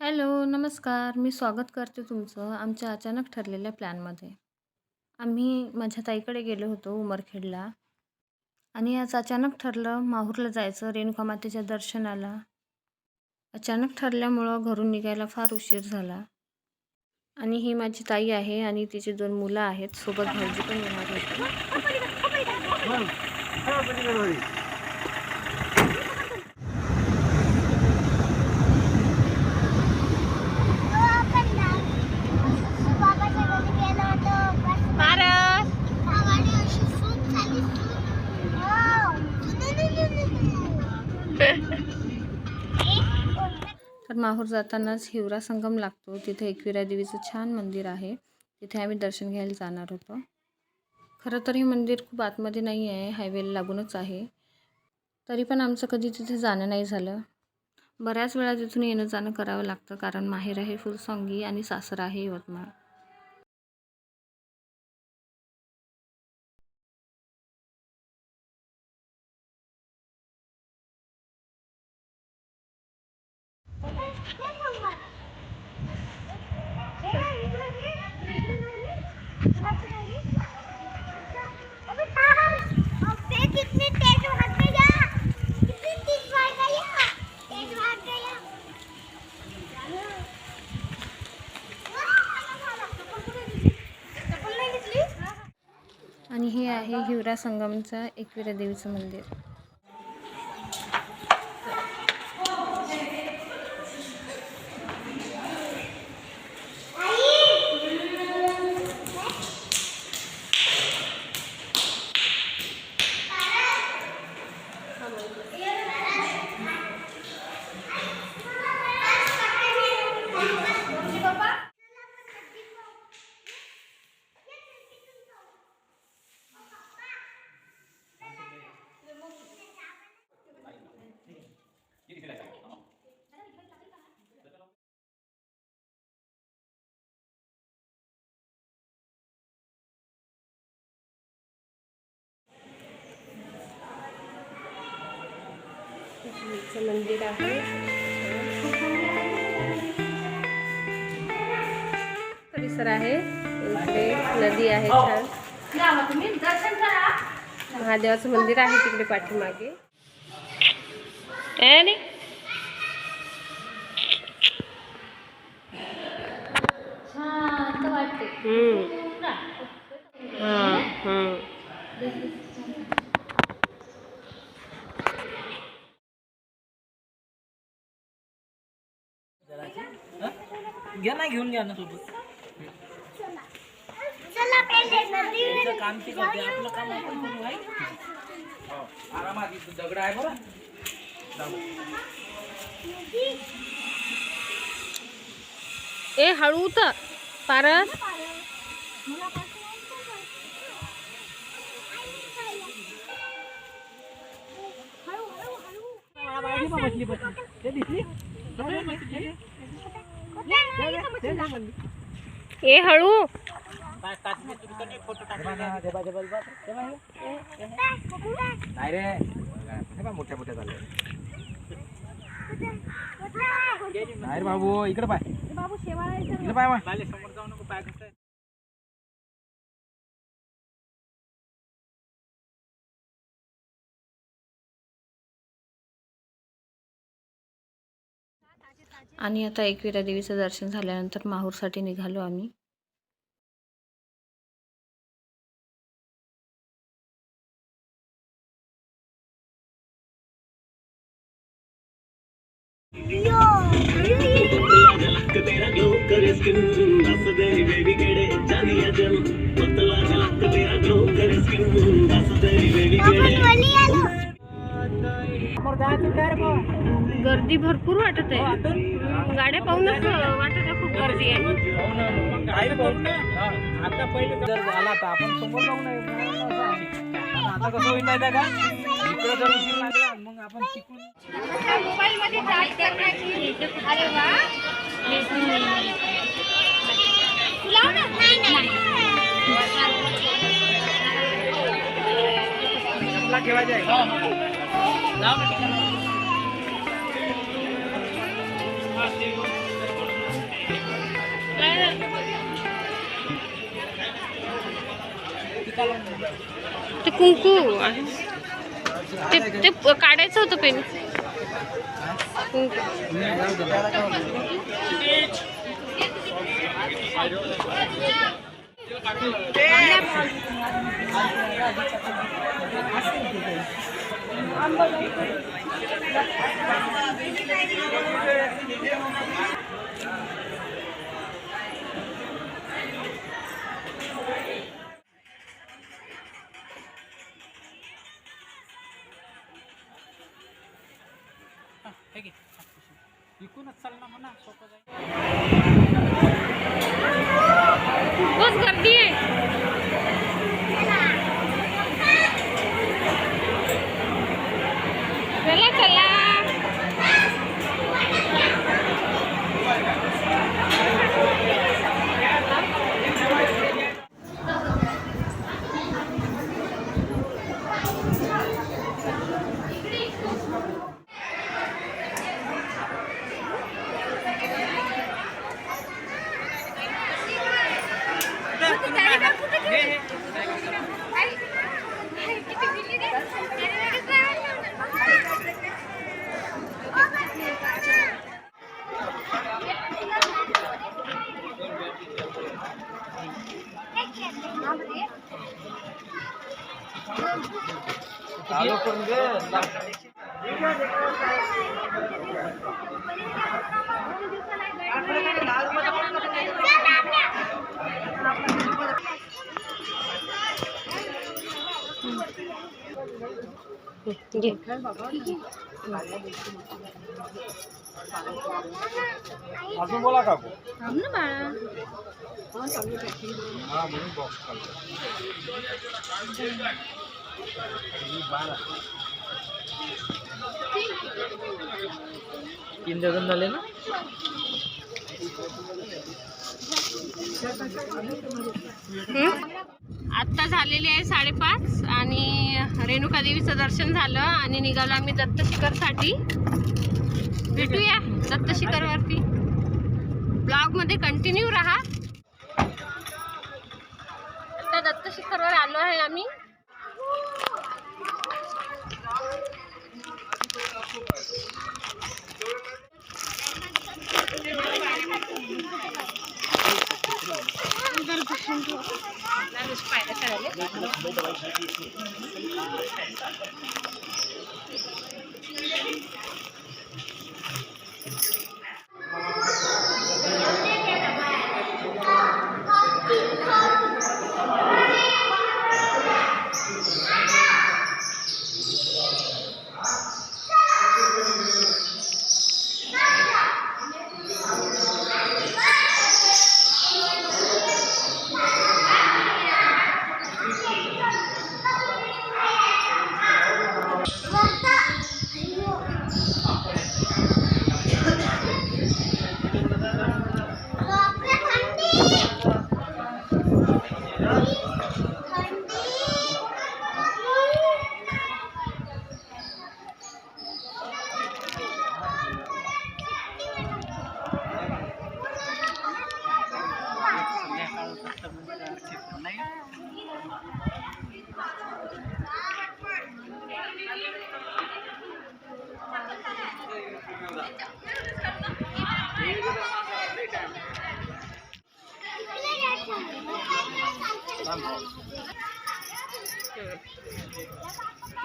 Hello, नमस्कार. मी स्वागत करते तुमचं आमच्या अचानक ठरलेल्या प्लॅनमध्ये. आम्ही माझ्या ताईकडे गेलो होतो उमरखेडला आणि आज अचानक ठरलं माहूरला जायचं रेणुका मातेच्या दर्शनाला. अचानक ठरल्यामुळं घरून निघायला फार उशीर झाला आणि ही माझी ताई आहे आणि तिची दोन मुलं आहेत. सोबत भाऊजी पण येणार होते. तर माहूर जातानाच हिवरा संगम लागतो. तिथे एकविरा देवीचं छान मंदिर आहे. तिथे आम्ही दर्शन घ्यायला जाणार होतो. खरं तर हे मंदिर खूप आतमध्ये नाही आहे, हायवेला लागूनच आहे. तरी पण आमचं कधी तिथे जाणं नाही झालं. बऱ्याच वेळा तिथून येणं जाणं करावं लागतं कारण माहेर आहे फुलसॉंगी आणि सासर आहे यवतमाळ. आणि हे आहे हिवरा संगमचं एकविरा देवीचं मंदिर. देवीचं मंदिर आहे. परिसर आहे. इकडे नदी आहे छान. महादेवाचं मंदिर आहे तिकडे पाठीमागे. हम्म. घ्या ना घेऊन घ्या ना सोबत. त्यांचं काम ते करते आपलं काम आपण करू आहे हो, आरामात इथं दगड आहे बरं. जाऊ. ए हळू तर पारस. बसली बसली. ते दिसली? नाही रे हे बघ, मोठ्या मोठ्या झाले बाबू इकडे पाय बाबू पाय इकडे पाय आणि आता एकविरा देवीचं दर्शन झाल्यानंतर माहूरसाठी निघालो आम्ही. गर्दी भरपूर वाटत आहे. गाड्या पाहूनच वाटत आहे खूप गर्दी आहे. आता पहिले जर झाला तर आपण समोर जाऊ नये म्हणून असं आहे. आणि आता कसं होईल माहिती का? इकडं जर उशीर लागला मग आपण तुला ठेवायचं आहे ते कुंकू. आहे ते ते काढायचं होतं पेन. कुंकू. इकूनच चालणार ना म्हणा सोपं जाईल गर्दी आहे. चालू करून दे घे अजून बोला काकू थांब ना बाळा तीन डझन झाले ना? आत्ता झालेले आहे साडेपाच आणि रेणुका देवीचं दर्शन झालं आणि निघालो आम्ही दत्त शिखरसाठी भेटूया दत्त शिखरवरती ब्लॉगमध्ये कंटिन्यू राहा. आता दत्त शिखरवर आलो आहे आम्ही. どうぞ。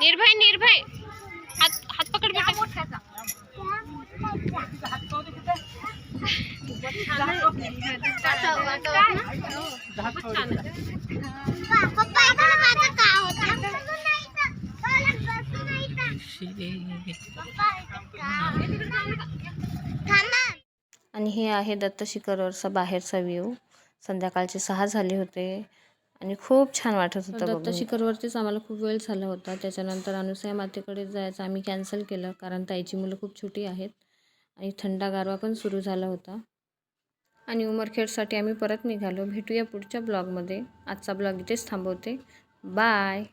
निर्भय निर्भय हात हात पकड बेटा खूपच हे आहे दत्त शिखरवरचा बाहेरचा व्ह्यू. संध्याकाळचे सहा झाले होते आणि खूप छान वाटत होतं दत्त शिखरवरतीच आम्हाला खूप वेळ झाला होता. त्याच्यानंतर अनुसया मातेकडे जायचं आम्ही कॅन्सल केलं कारण ताईची मुलं खूप छोटी आहेत आणि थंडा गारवा पण सुरू झाला होता. आणि उमरखेडसाठी आम्ही परत निघालो. भेटूया पुढच्या ब्लॉगमध्ये. आजचा ब्लॉग इथेच थांबवते. बाय!